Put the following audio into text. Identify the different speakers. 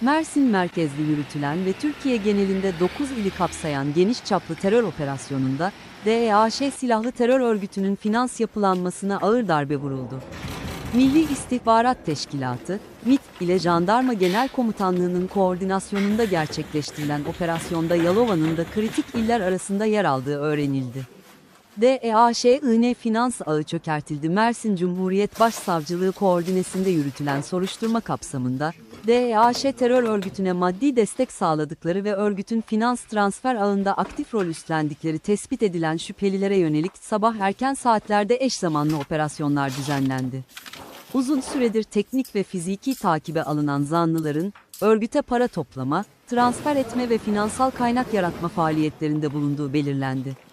Speaker 1: Mersin merkezli yürütülen ve Türkiye genelinde 9 ili kapsayan geniş çaplı terör operasyonunda DEAŞ silahlı terör örgütünün finans yapılanmasına ağır darbe vuruldu. Milli İstihbarat Teşkilatı, MİT ile Jandarma Genel Komutanlığı'nın koordinasyonunda gerçekleştirilen operasyonda Yalova'nın da kritik iller arasında yer aldığı öğrenildi. DEAŞ İğne Finans Ağı çökertildi. Mersin Cumhuriyet Başsavcılığı koordinesinde yürütülen soruşturma kapsamında, DEAŞ terör örgütüne maddi destek sağladıkları ve örgütün finans transfer ağında aktif rol üstlendikleri tespit edilen şüphelilere yönelik sabah erken saatlerde eş zamanlı operasyonlar düzenlendi. Uzun süredir teknik ve fiziki takibe alınan zanlıların, örgüte para toplama, transfer etme ve finansal kaynak yaratma faaliyetlerinde bulunduğu belirlendi.